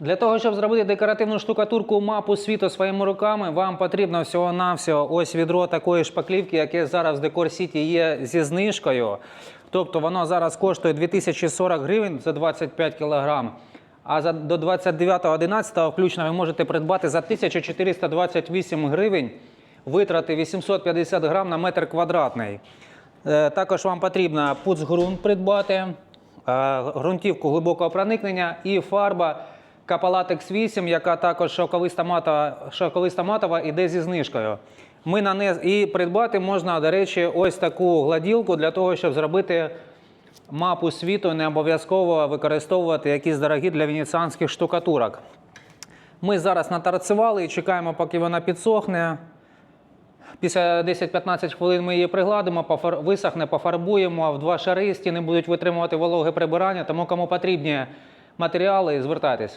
Для того, щоб зробити декоративну штукатурку мапу світу своїми руками, вам потрібно всього-навсього ось відро такої шпаклівки, яке зараз в Декор Сіті є зі знижкою. Тобто воно зараз коштує 2040 гривень за 25 кілограм. А до 29.11 включно ви можете придбати за 1428 гривень, витрати 850 грам на метр квадратний. Е, Також вам потрібно пуцґрунт придбати, е, ґрунтівку глибокого проникнення і фарба Капалатекс 8, яка також шовковиста матова, шовковиста матова іде зі знижкою. Ми нанес... І придбати можна, до речі, ось таку гладілку для того, щоб зробити мапу світу, не обов'язково використовувати якісь дорогі для венеціанських штукатурок. Ми зараз натарцювали і чекаємо, поки вона підсохне. Після 10-15 хвилин ми її пригладимо, висохне, пофарбуємо в два шари, стіни будуть витримувати вологе прибирання, тому кому потрібні матеріали, звертайтесь.